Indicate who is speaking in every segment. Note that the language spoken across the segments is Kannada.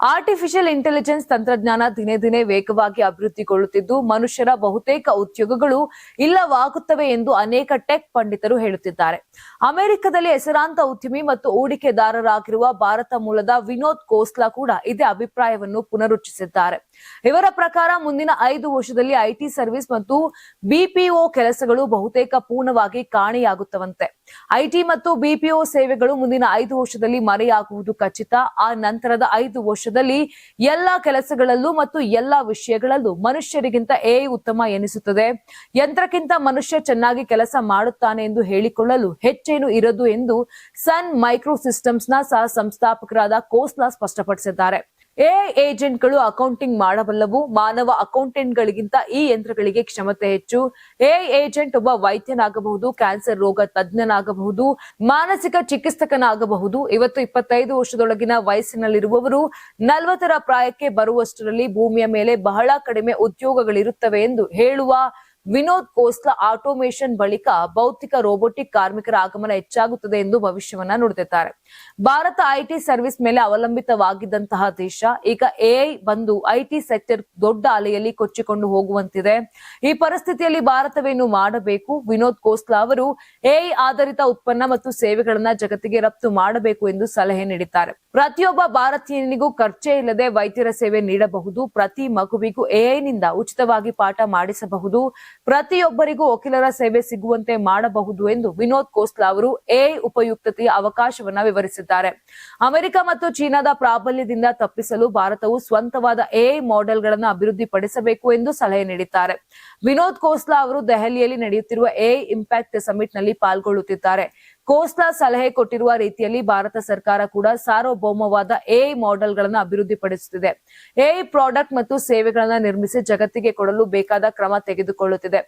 Speaker 1: ಆರ್ಟಿಫಿಷಿಯಲ್ ಇಂಟೆಲಿಜೆನ್ಸ್ ತಂತ್ರಜ್ಞಾನ ದಿನೇ ದಿನೇ ವೇಗವಾಗಿ ಅಭಿವೃದ್ಧಿಗೊಳ್ಳುತ್ತಿದ್ದು, ಮನುಷ್ಯರ ಬಹುತೇಕ ಉದ್ಯೋಗಗಳು ಇಲ್ಲವಾಗುತ್ತವೆ ಎಂದು ಅನೇಕ ಟೆಕ್ ಪಂಡಿತರು ಹೇಳುತ್ತಿದ್ದಾರೆ. ಅಮೆರಿಕದಲ್ಲಿ ಹೆಸರಾಂತ ಉದ್ಯಮಿ ಮತ್ತು ಹೂಡಿಕೆದಾರರಾಗಿರುವ ಭಾರತ ಮೂಲದ ವಿನೋದ್ ಕೋಸ್ಲಾ ಕೂಡ ಇದೇ ಅಭಿಪ್ರಾಯವನ್ನು ಪುನರುಚ್ಚರಿಸಿದ್ದಾರೆ ಇವರ ಪ್ರಕಾರ ಮುಂದಿನ ಐದು ವರ್ಷದಲ್ಲಿ ಐಟಿ ಸರ್ವಿಸ್ ಮತ್ತು ಬಿಪಿಒ ಕೆಲಸಗಳು ಬಹುತೇಕ ಪೂರ್ಣವಾಗಿ ಕಾಣೆಯಾಗುತ್ತವಂತೆ. ಐಟಿ ಮತ್ತು ಬಿಪಿಒ ಸೇವೆಗಳು ಮುಂದಿನ ಐದು ವರ್ಷದಲ್ಲಿ ಮರೆಯಾಗುವುದು ಖಚಿತ. ಆ ನಂತರದ ಐದು ವರ್ಷದಲ್ಲಿ ಎಲ್ಲಾ ಕೆಲಸಗಳಲ್ಲೂ ಮತ್ತು ಎಲ್ಲಾ ವಿಷಯಗಳಲ್ಲೂ ಮನುಷ್ಯರಿಗಿಂತ ಎ ಉತ್ತಮ ಎನಿಸುತ್ತದೆ. ಯಂತ್ರಕ್ಕಿಂತ ಮನುಷ್ಯ ಚೆನ್ನಾಗಿ ಕೆಲಸ ಮಾಡುತ್ತಾನೆ ಎಂದು ಹೇಳಿಕೊಳ್ಳಲು ಹೆಚ್ಚೇನು ಇರದು ಎಂದು ಸನ್ ಮೈಕ್ರೋ ಸಿಸ್ಟಮ್ಸ್ನ ಸಹ ಸಂಸ್ಥಾಪಕರಾದ ಕೋಸ್ಲಾ ಸ್ಪಷ್ಟಪಡಿಸಿದ್ದಾರೆ. ಎ ಏಜೆಂಟ್ಗಳು ಅಕೌಂಟಿಂಗ್ ಮಾಡಬಲ್ಲವು. ಮಾನವ ಅಕೌಂಟೆಂಟ್ಗಳಿಗಿಂತ ಈ ಯಂತ್ರಗಳಿಗೆ ಕ್ಷಮತೆ ಹೆಚ್ಚು. ಎ ಏಜೆಂಟ್ ಒಬ್ಬ ವೈದ್ಯನಾಗಬಹುದು, ಕ್ಯಾನ್ಸರ್ ರೋಗ ತಜ್ಞನಾಗಬಹುದು, ಮಾನಸಿಕ ಚಿಕಿತ್ಸಕನಾಗಬಹುದು. ಇವತ್ತು ಇಪ್ಪತ್ತೈದು ವರ್ಷದೊಳಗಿನ ವಯಸ್ಸಿನಲ್ಲಿರುವವರು ನಲವತ್ತರ ಪ್ರಾಯಕ್ಕೆ ಬರುವಷ್ಟರಲ್ಲಿ ಭೂಮಿಯ ಮೇಲೆ ಬಹಳ ಕಡಿಮೆ ಉದ್ಯೋಗಗಳಿರುತ್ತವೆ ಎಂದು ಹೇಳುವ ವಿನೋದ್ ಕೋಸ್ಲಾ ಆಟೋಮೇಷನ್ ಬಳಿಕ ಭೌತಿಕ ರೋಬೋಟಿಕ್ ಕಾರ್ಮಿಕರ ಆಗಮನ ಹೆಚ್ಚಾಗುತ್ತದೆ ಎಂದು ಭವಿಷ್ಯವನ್ನ ನುಡಿದಿದ್ದಾರೆ. ಭಾರತ ಐಟಿ ಸರ್ವಿಸ್ ಮೇಲೆ ಅವಲಂಬಿತವಾಗಿದ್ದಂತಹ ದೇಶ, ಈಗ ಎಐ ಬಂದು ಐಟಿ ಸೆಕ್ಟರ್ ದೊಡ್ಡ ಅಲೆಯಲ್ಲಿ ಕೊಚ್ಚಿಕೊಂಡು ಹೋಗುವಂತಿದೆ. ಈ ಪರಿಸ್ಥಿತಿಯಲ್ಲಿ ಭಾರತವೇನು ಮಾಡಬೇಕು? ವಿನೋದ್ ಕೋಸ್ಲಾ ಅವರು ಎಐ ಆಧಾರಿತ ಉತ್ಪನ್ನ ಮತ್ತು ಸೇವೆಗಳನ್ನ ಜಗತ್ತಿಗೆ ರಫ್ತು ಮಾಡಬೇಕು ಎಂದು ಸಲಹೆ ನೀಡಿದ್ದಾರೆ. ಪ್ರತಿಯೊಬ್ಬ ಭಾರತೀಯನಿಗೂ ಖರ್ಚೆ ಇಲ್ಲದೆ ವೈದ್ಯರ ಸೇವೆ ನೀಡಬಹುದು. ಪ್ರತಿ ಮಗುವಿಗೂ ಎಐನಿಂದ ಉಚಿತವಾಗಿ ಪಾಠ ಮಾಡಿಸಬಹುದು. ಪ್ರತಿಯೊಬ್ಬರಿಗೂ ವಕೀಲರ ಸೇವೆ ಸಿಗುವಂತೆ ಮಾಡಬಹುದು ಎಂದು ವಿನೋದ್ ಕೋಸ್ಲಾ ಅವರು ಎಐ ಉಪಯುಕ್ತತೆಯ ಅವಕಾಶವನ್ನ ವಿವರಿಸಿದ್ದಾರೆ. ಅಮೆರಿಕ ಮತ್ತು ಚೀನಾದ ಪ್ರಾಬಲ್ಯದಿಂದ ತಪ್ಪಿಸಲು ಭಾರತವು ಸ್ವಂತವಾದ ಎಐ ಮಾಡೆಲ್ಗಳನ್ನು ಅಭಿವೃದ್ಧಿಪಡಿಸಬೇಕು ಎಂದು ಸಲಹೆ ನೀಡಿದ್ದಾರೆ. ವಿನೋದ್ ಕೋಸ್ಲಾ ಅವರು ದೆಹಲಿಯಲ್ಲಿ ನಡೆಯುತ್ತಿರುವ ಎಐ ಇಂಪ್ಯಾಕ್ಟ್ ಸಮಿಟ್ನಲ್ಲಿ ಪಾಲ್ಗೊಳ್ಳುತ್ತಿದ್ದಾರೆ. ಕೋಸ್ಲಾ ಸಲಹೆ ಕೊಟ್ಟಿರುವ ರೀತಿಯಲ್ಲಿ ಭಾರತ ಸರ್ಕಾರ ಕೂಡ ಸಾರ್ವಭೌಮವಾದ ಎಐ ಮಾಡೆಲ್ಗಳನ್ನು ಅಭಿವೃದ್ಧಿಪಡಿಸುತ್ತಿದೆ. ಎಐ ಪ್ರಾಡಕ್ಟ್ ಮತ್ತು ಸೇವೆಗಳನ್ನ ನಿರ್ಮಿಸಿ ಜಗತ್ತಿಗೆ ಕೊಡಲು ಬೇಕಾದ ಕ್ರಮ ತೆಗೆದುಕೊಳ್ಳುತ್ತಿದೆ.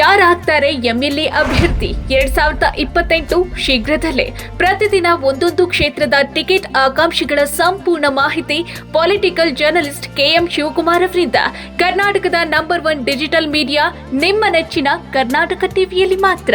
Speaker 2: ಯಾರಾಗ್ತಾರೆ ಎಂಎಲ್ಎ ಅಭ್ಯರ್ಥಿ? ಎರಡ್ ಸಾವಿರದ ಇಪ್ಪತ್ತೆಂಟು ಶೀಘ್ರದಲ್ಲೇ ಪ್ರತಿದಿನ ಒಂದೊಂದು ಕ್ಷೇತ್ರದ ಟಿಕೆಟ್ ಆಕಾಂಕ್ಷಿಗಳ ಸಂಪೂರ್ಣ ಮಾಹಿತಿ ಪೊಲಿಟಿಕಲ್ ಜರ್ನಲಿಸ್ಟ್ ಕೆಎಂ ಶಿವಕುಮಾರ್ ಅವರಿಂದ. ಕರ್ನಾಟಕದ ನಂಬರ್ ಒನ್ ಡಿಜಿಟಲ್ ಮೀಡಿಯಾ, ನಿಮ್ಮ ನೆಚ್ಚಿನ ಕರ್ನಾಟಕ ಟಿವಿಯಲ್ಲಿ ಮಾತ್ರ.